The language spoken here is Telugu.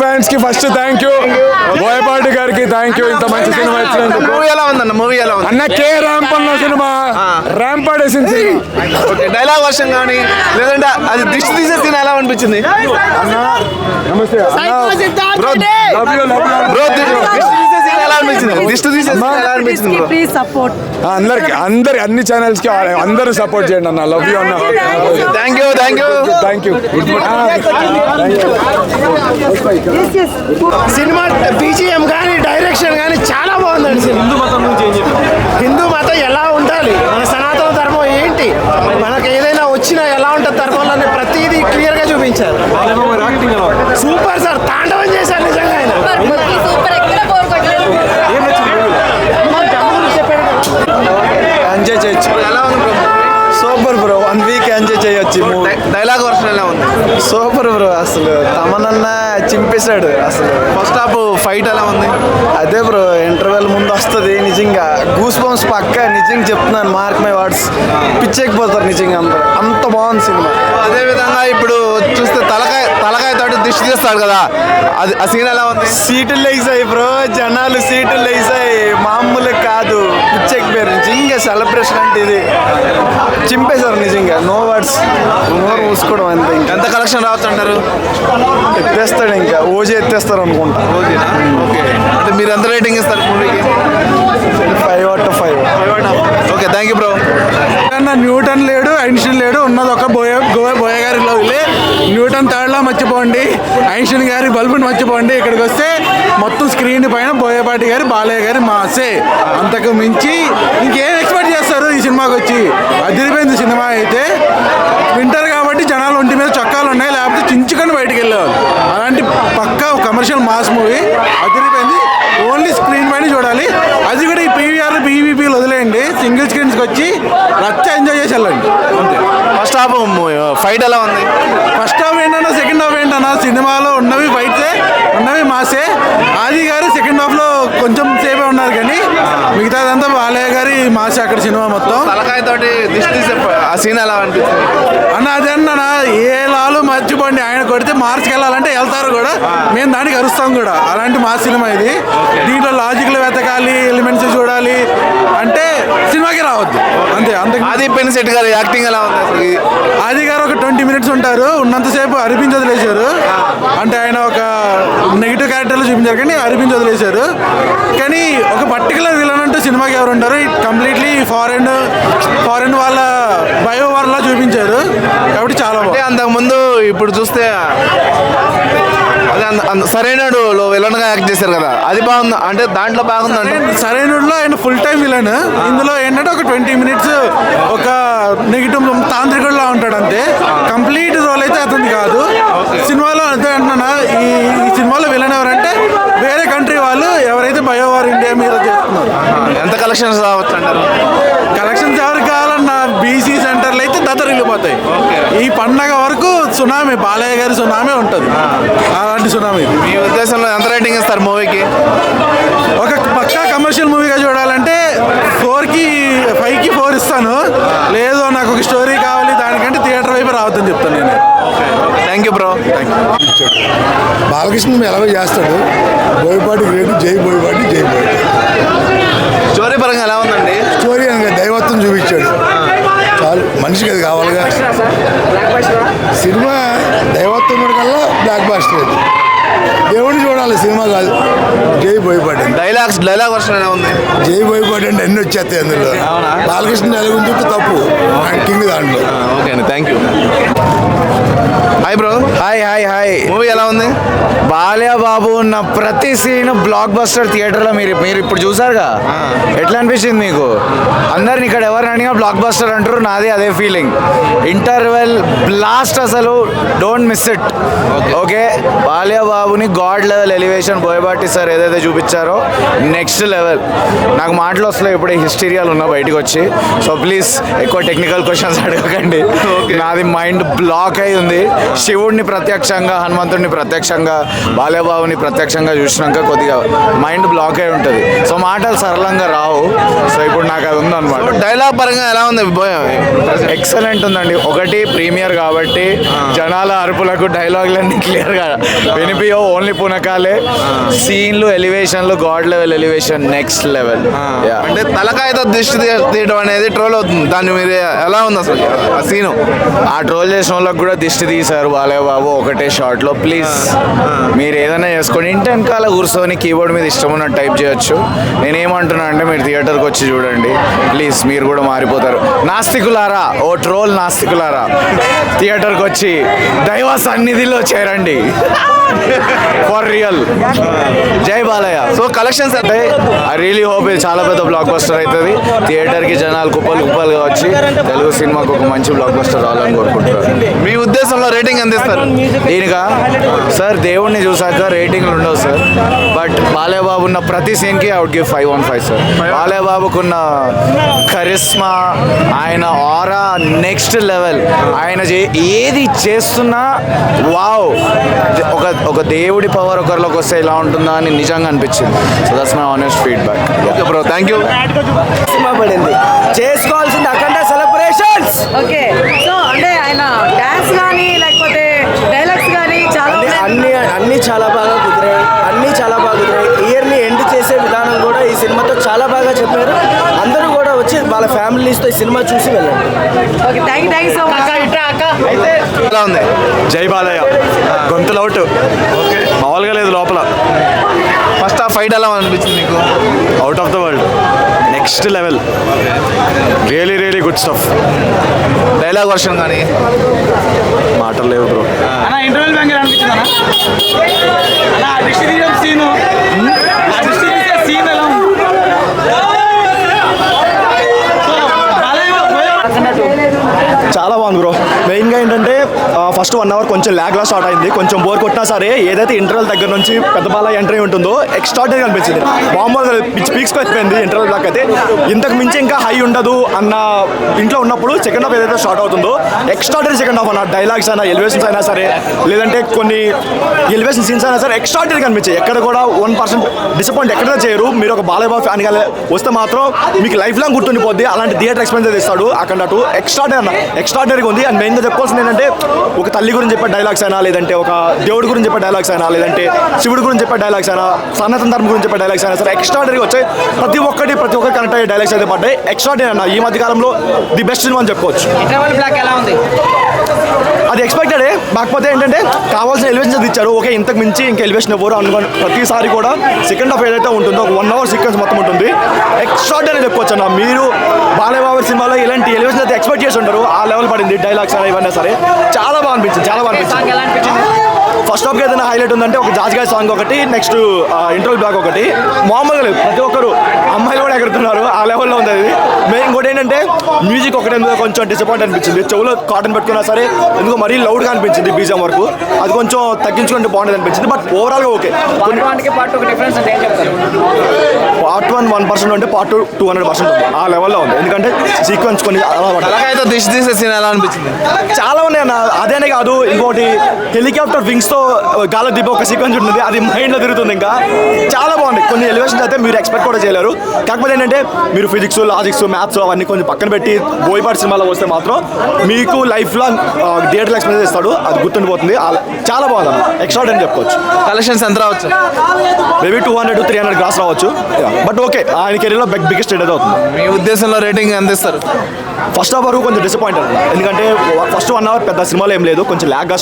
ఫ్యాన్స్కి ఫస్ట్ థ్యాంక్ యూ బోయపాటి గారికి థ్యాంక్ యూ ఇంత మంచి సినిమా ఇచ్చినందుకు. మూవీ ఎలా ఉందన్న? మూవీ ఎలా ఉంది? అన్న కే సినిమా ర్యాంపాడేసిన సినిమా ఓకే డైలాగ్ వర్షన్ కానీ లేదంటే అది దిష్టి తీసే సీన్ ఎలా అనిపించింది? నమస్తే. Bro love you love bro అనిపించింది దిష్టి తీసే సీన్ ఎలా అనిపించింది బ్రో ప్లీజ్ సపోర్ట్ అందరికి అందరి అన్ని ఛానల్స్కి అందరూ సపోర్ట్ చేయండి అన్న. లవ్ యూ అన్న. Thank you thank you thank you cinema BGM కానీ డైరెక్షన్ కానీ చాలా బాగుందండి సినిమా. హిందూ మతం నుంచి హిందూ మతం ఎలా ఉండాలి? మన సనాతన ధర్మం ఏంటి? మనకు ఏదైనా వచ్చినా ఎలా ఉంటుంది ధర్మంలో అనే ప్రతిదీ క్లియర్గా చూపించారు. సూపర్ సార్ తాండవం చేశారు నిజంగా ఆయన సూపర్ ఎక్కడ బోర్ కొట్టలేదు ఎంజాయ్ చేయొచ్చు ఎలా ఉంది bro super bro one week enjoy చేయొచ్చు మూవీ డైలాగ్ వర్షన్ ఎలా ఉంది సూపర్ బ్రో అసలు తమనన్న చింపేశాడు. అసలు ఫస్ట్ హాఫ్ ఫైట్ ఎలా ఉంది? అదే బ్రో ఇంటర్వెల్ ముందు వస్తుంది నిజంగా. గూస్ బంప్స్ పక్క నిజంగా చెప్తున్నాను మార్క్ మై వర్డ్స్ పిచ్చెక్కిపోతారు నిజంగా అందరూ. అంత బాగుంది సినిమా. అదే విధంగా ఇప్పుడు చూస్తే తలకాయ తలకాయ తోటి దిష్టి తీస్తాడు కదా. అది ఆ సీన్ ఎలా ఉంది? సీట్లు లేసాయి బ్రో జనాలు సీట్లు లేసాయి మామూలు కాదు పిచ్చెక్కిపోయారు. నిజంగా సెలబ్రేషన్ అంటే ఇది. చింపేశారు నిజంగా. నో మూసుకోవడం అంతే ఇంకా. ఎంత కలెక్షన్ రావచ్చు అంటారు ఎత్తేస్తాడు ఇంకా. ఓజీ ఎత్తేస్తారు అనుకుంటా. ఓకేనా ఓకే. అంటే మీరు ఎంత రేటింగ్ ఇస్తారు మూవీకి? Five out of five okay thank you bro అన్న న్యూటన్ లేడు ఐన్స్టీన్ లేడు ఉన్నది ఒక బోయ బోయ గారి లవ్లే న్యూటన్ థర్డ్లా మర్చిపోండి ఐన్స్టీన్ గారి బల్బుని మర్చిపోండి. ఇక్కడికి వస్తే మొత్తం స్క్రీన్ పైన బోయపాటి గారి బాలయ్య గారి మాసే. అంతకు మించి ఇంకేం ఎక్స్పెక్ట్ చేస్తారు ఈ సినిమాకి వచ్చి? అదిరిపోయింది సినిమా అయితే. వింటర్ కాబట్టి జనాలు ఒంటి మీద చొక్కాలు ఉన్నాయి లేకపోతే చించుకొని బయటికి వెళ్ళేవాళ్ళు. అలాంటి పక్కా కమర్షియల్ మాస్ మూవీ అదిరిపోయింది. ఓన్లీ స్క్రీన్ పైన చూడాలి. అది కూడా ఈ పీవీఆర్ పీవీపీలు వదిలేయండి. సింగిల్ స్క్రీన్స్కి వచ్చి రచ్చ ఎంజాయ్ చేసి వెళ్ళండి. అంతే. ఫస్ట్ హాఫ్ ఫైట్ ఎలా ఉంది? ఫస్ట్ హాఫ్ ఏంటన్నా సెకండ్ హాఫ్ ఏంటన్నా సినిమాలో ఉన్నవి ఫైట్సే ఉన్నవి మాసే. ఆది గారు సెకండ్ హాఫ్లో కొంచెం సేపే ఉన్నారు కానీ మిగతాదంతా బాలయ్య గారి మాసే అక్కడ సినిమా మొత్తం. తలకాయ తోటి దిష్టి ఆ సీన్ ఎలా అన్న అదే అన్న ఏ లాలు మర్చిపోండి. ఆయన కొడితే మార్చికి వెళ్ళాలంటే వెళ్తారు కూడా. మేము దానికి అరుస్తాం కూడా. అలాంటి మా సినిమా ఇది. దీంట్లో లాజిక్లు వెతకాలి ఎలిమెంట్స్ చూడాలి. సినిమాకి రావద్దు. అంతే అంతే ఆది పెన్ సెట్ గారి యాక్టింగ్ ఎలా ఉంది అసలు? ఆది గారు ఒక ట్వంటీ మినిట్స్ ఉంటారు ఉన్నంతసేపు అరిపించి వదిలేశారు. అంటే ఆయన ఒక నెగిటివ్ క్యారెక్టర్లు చూపించారు కానీ అరిపించి వదిలేశారు. కానీ ఒక పర్టికులర్ విలన్ అంటూ సినిమాకి ఎవరు ఉంటారు కంప్లీట్లీ ఫారెన్ ఫారెన్ వాళ్ళ బయో వార్లా చూపించారు. కాబట్టి చాలా అంటే బాగుంది. అంతకు ముందు ఇప్పుడు చూస్తే అదే అంద- అంద- సరైనడు విలన్గా యాక్ట్ చేశారు కదా. అది బాగుంది. అంటే దాంట్లో బాగుందండి సరైనలో ఆయన ఫుల్ టైం విలన్ ఇందులో ఏంటంటే ఒక ట్వంటీ మినిట్స్ ఒక నెగిటివ్ తాంత్రికుడులా ఉంటాడు అంతే. కంప్లీట్ రోల్ అయితే అతనికి కాదు. సినిమాలో అంతే అంటున్నా. ఈ ఈ సినిమాలో విలన్ ఎవరంటే వేరే కంట్రీ వాళ్ళు ఎవరైతే బయోవార్ ఇండియా మీద చేస్తున్నారు. ఎంత కలెక్షన్స్ రావచ్చు అంటారు? కలెక్షన్స్ ఎవరికి కావాలన్నా బీసీ సెంటర్లు అయితే దత్తరిల్లిపోతాయి ఈ పండగ సునామీ బాలయ్య గారి సునామీ ఉంటుంది. అలాంటి సునామీ. మీ ఉద్దేశంలో ఎంత రేటింగ్ ఇస్తారు మూవీకి? ఒక పక్కా కమర్షియల్ మూవీగా చూడాలంటే ఫోర్కి ఫైవ్కి ఫోర్ ఇస్తాను. లేదు నాకు ఒక స్టోరీ కావాలి దానికంటే థియేటర్ వైపు రావద్దని చెప్తాను నేను. Thank you bro. బాలకృష్ణ ఎలాగో చేస్తాడు? బోయపాటి గ్రేట్ జై బోయపాటి జై బోయపాటి. స్టోరీ పరంగా ఎలా ఉందండి? స్టోరీ అనగా దైవత్వం చూపించాడు. చాలు మనిషికి అది కావాలిగా. సినిమా దైవత్వం కల్లా బ్లాక్ బాస్టర్ అది దేవుడిని చూడాలి సినిమా కాదు. జై బోయపాటి. డైలాగ్స్ డైలాగ్ వర్షన్ ఉంది? జై బోయపాటి అంటే అన్ని వచ్చేస్తాయి అందులో? బాలకృష్ణ ఎలాగ ఉంచుంటే తప్పు. కింగ్ దాంట్లో. ఓకే అండి thank you hi bro hi hi hi Balayya Babu ఉన్న ప్రతి సీన్ బ్లాక్ బస్టర్ థియేటర్లో మీరు మీరు ఇప్పుడు చూసారుగా? ఎట్లా అనిపించింది మీకు? అందరిని ఇక్కడ ఎవరిని అడిగినా బ్లాక్ బస్టర్ అంటారు నాది అదే ఫీలింగ్ ఇంటర్వెల్ బ్లాస్ట్ అసలు don't miss it okay Balayya బాబుని god level elevation Boyapati sir ఏదైతే చూపించారో నెక్స్ట్ లెవెల్. నాకు మాటలు వస్తున్నాయి ఇప్పుడే హిస్టీరియాలు ఉన్నా బయటకు వచ్చి. సో ప్లీజ్ ఎక్కువ టెక్నికల్ క్వశ్చన్స్ అడగకండి. నాది మైండ్ బ్లాక్ అయి ఉంది. శివుడిని ప్రత్యక్షంగా హనుమంతుడిని ప్రత్యక్షంగా బాలయబాబుని ప్రత్యక్షంగా చూసినాక కొద్దిగా మైండ్ బ్లాక్ అయి ఉంటుంది. సో మాటలు సరళంగా రావు. సో ఇప్పుడు నాకు అది ఉందన్నమాట. డైలాగ్ పరంగా ఎలా ఉంది ఎక్సలెంట్ ఉందండి. ఒకటి ప్రీమియర్ కాబట్టి జనాల అరుపులకు డైలాగులన్నీ క్లియర్గా వినిపియో ఓన్లీ పునకాలే సీన్లు ఎలివేషన్లు god level elevation next level అంటే తలకాయతో దిష్టి తీయడం అనేది ట్రోల్ అవుతుంది. దాన్ని మీరు ఎలా ఉంది అసలు? ఆ సీను ఆ ట్రోల్ చేసిన వాళ్ళకి కూడా దిష్టి తీశారు బాలయ్య బాబు ఒకటే షాట్లో ప్లీజ్ మీరు ఏదైనా చేసుకోండి. ఇంటి వెనకాల కూర్చొని కీబోర్డ్ మీద ఇష్టం ఉన్నట్టు టైప్ చేయొచ్చు. నేనేమంటున్నా అంటే మీరు థియేటర్కి వచ్చి చూడండి. ప్లీజ్ మీరు కూడా మారిపోతారు. నాస్తికులారా? ఓ ట్రోల్ నాస్తికులారా? థియేటర్కి వచ్చి దైవ సన్నిధిలో చేరండి. For real Jai Balayya. So collections అంటే ఐ రియలీ హోప్ ఇది చాలా పెద్ద బ్లాక్ బస్టర్ అవుతుంది. థియేటర్కి జనాలు కుప్పలు కుప్పలుగా వచ్చి తెలుగు సినిమాకు ఒక మంచి బ్లాక్ బస్టర్ రావాలని కోరుకుంటున్నారు. మీ ఉద్దేశంలో రేటింగ్ అందిస్తారు దీనిగా సార్ దేవుణ్ణి చూసాక రేటింగ్లు ఉండవు సార్ బట్ బాలయ్య బాబు ఉన్న ప్రతి సీన్కి I would give five one five sir Balayya బాబుకున్న charisma ఆయన ఆరా నెక్స్ట్ లెవెల్ ఆయన చే- ఏది చేస్తున్నా వావ్ ఒక ఒక దేవుడి పవర్ ఒకరిలోకి వస్తే ఎలా ఉంటుందా అని నిజంగా అనిపించింది. So that's my honest feedback okay bro thank you cinema పడింది. చేసుకోవాల్సింది అఖండ సెలబ్రేషన్స్ ఓకే సో అంటే ఆయన డాన్స్ కానీ లేకపోతే డైలాగ్స్ కానీ చాలా అన్ని. అన్ని అన్ని చాలా బాగా కుదిరాయి. అన్ని చాలా బాగా కుదిరాయి. ఇయర్ని ఎండ్ చేసే విధానం కూడా ఈ సినిమాతో చాలా బాగా చెప్పారు అందరూ కూడా వచ్చి వాళ్ళ ఫ్యామిలీస్తో ఈ సినిమా చూసి వెళ్ళండి. Okay thank thank so much ఎలా ఉంది? జై బాలయ్య. గొంతులు అవుట్ మామూలుగా లేదు లోపల. ఫస్ట్ ఆ ఫైట్ ఎలా అనిపించింది మీకు out of the world next level really really good stuff dialogue version కానీ. మాటలు లేవు బ్రో అన్న ఇంటర్వెల్ బ్యాంక్ అనిపించింది? అన్న సీను ఆ దిష్టి తీసే సీన్ ఎలా ఉంది చాలా బాగుంది బ్రో మెయిన్గా ఏంటంటే ఫస్ట్ వన్ అవర్ కొంచెం ల్యాగ్లా స్టార్ట్ అయింది. కొంచెం బోర్ కొట్టినా సరే ఏదైతే ఇంటర్వెల్ దగ్గర నుంచి పెద్దపాల ఎంట్రీ ఉంటుందో ఎక్స్ట్రాడనరీ అనిపించింది. మామూలుగా పిచ్ పీక్స్ అయిపోయింది ఇంటర్వెల్ అయితే. ఇంతకు మించి ఇంకా హై ఉండదు అన్న ఇంట్లో ఉన్నప్పుడు సెకండ్ హాఫ్ ఏదైతే స్టార్ట్ అవుతుందో ఎక్స్ట్రాడనరీ సెకండ్ హాఫ్ అన్న డైలాగ్స్ అయినా ఎలివేషన్స్ అయినా సరే లేదంటే కొన్ని ఎలివేషన్ సీన్స్ అయినా సరే ఎక్స్ట్రాడనరీ కనిపించాయి ఎక్కడ కూడా వన్ పర్సెంట్ డిసప్పాయింట్ ఎక్కడ చేయరు. మీరు ఒక బాలయ్య బాబు ఫ్యాన్ వస్తే మాత్రం మీకు లైఫ్ లాంగ్ గుర్తుండిపోద్ది. అలాంటి థియేటర్ ఎక్స్పీరియన్స్ ఇస్తాడు అక్కడ అటు. ఎక్స్ట్రాడనరీ అన్న. ఎక్స్ట్రాడనరీగా ఉంది. అండ్ మెయిన్గా చెప్పాల్సింది ఏంటంటే ఒక తల్లి గురించి చెప్పే డైలాగ్స్ అయినా లేదంటే ఒక దేవుడి గురించి చెప్పే డైలాగ్స్ అయినా లేదంటే శివుడి గురించి చెప్పే డైలాగ్స్ అయినా సనాతన ధర్మం గురించి చెప్పే డైలాగ్స్ అయినా సరే ఎక్స్ట్రాడనరీగా వచ్చాయి. ప్రతి ఒక్కటి ప్రతి ఒక్కటి కనెక్ట్ అయ్యే డైలాగ్స్ అయితే పడ్డాయి. ఎక్స్ట్రాడనరీ అన్న ఈ మధ్య కాలంలో ది బెస్ట్ సినిమా అని చెప్పుకోవచ్చు. అది ఎక్స్పెక్టెడే కాకపోతే ఏంటంటే కావాల్సిన ఎలివేషన్స్ అది ఇచ్చారు ఓకే ఇంతకు మించి ఇంకా ఎలివేషన్ ఎవరు అనుకోని ప్రతిసారి కూడా సెకండ్ హాఫ్ ఏదైతే ఉంటుందో ఒక వన్ అవర్ సీక్వెన్స్ మొత్తం ఉంటుంది. ఎక్స్ట్రాడనరీ చెప్పుకోవచ్చు అన్న. మీరు బాలయ్య బాబు సినిమాలో ఇలాంటి ఎలివేషన్ అయితే ఎక్స్పెక్ట్ చేసి ఉంటారు. ఆ లెవెల్ పడింది డైలాగ్స్ అయినా ఇవన్నీ సరే. చాలా బాగా అనిపించింది చాలా బాగా అనిపించింది. ఫస్ట్ హాఫ్ ఏదైనా హైలైట్ ఉందంటే ఒక జాజ్గాయ్ సాంగ్ ఒకటి నెక్స్ట్ ఇంటర్వల్ బ్లాక్ ఒకటి. మామూలుగా లేదు. ప్రతి ఒక్కరు అమ్మాయిలు కూడా ఎగురుతున్నారు. ఆ లెవెల్లో ఉంది అది. మెయిన్ ఇంకోటి ఏంటంటే మ్యూజిక్ ఒకటి ఎందుకో కొంచెం డిసప్పాయింట్ అనిపించింది. చెవులో కాటన్ పెట్టుకున్నా సరే ఎందుకో మరీ లౌడ్గా అనిపించింది బీజం వరకు. అది కొంచెం తగ్గించుకుంటే బాగుండేది అనిపించింది బట్ ఓవరాల్గా ఓకే పార్ట్ వన్కి పార్ట్ ఒక డిఫరెన్స్ అంటే ఏం చెప్తారు? పార్ట్ వన్ పర్సెంట్ ఉంటే part two two hundred percent ఉంది. ఆ లెవెల్లో ఉంది. ఎందుకంటే సీక్వెన్స్ కొన్ని అలా పడ్డాయి. తలకాయతో దిష్టి తీసే సీన్ ఎలా అనిపించింది? చాలా ఉన్నాయి అన్న. అదేనే కాదు ఇంకోటి హెలికాప్టర్ వింగ్స్తో గాలి దిబ్బ ఒక సీక్వెన్స్ ఉంటుంది. అది మైండ్లో తిరుగుతుంది ఇంకా. చాలా బాగుంది. కొన్ని ఎలివేషన్స్ అయితే మీరు ఎక్స్పెక్ట్ కూడా చేయలేరు. కాకపోతే ఏంటంటే మీరు ఫిజిక్స్ లాజిక్స్ మ్యాథ్స్ అవన్నీ కొంచెం పక్కన పెట్టి బోయపాటి సినిమాలో వస్తే మాత్రం మీకు లైఫ్ లాంగ్ థియేటర్ ఎక్స్పీరియన్స్ ఇస్తాడు అది గుర్తుండిపోతుంది. చాలా బాగుంది ఎక్స్ట్రా అని చెప్పుకోవచ్చు. కలెక్షన్స్ ఎంత రావచ్చు? Maybe two hundred three hundred gross రావచ్చు. బట్ ఓకే ఆయన కెరీర్లో బిగ్ బిగ్గెస్ట్ ఏదైతే అవుతుంది. మీ ఉద్దేశంలో రేటింగ్ ఎంత ఇస్తారు? ఫస్ట్ హాఫ్ వరకు కొంచెం డిసప్పాయింట్ ఎందుకంటే ఫస్ట్ వన్ అవర్ పెద్ద సినిమాలో ఏం లేదు. కొంచెం ల్యాగ్గా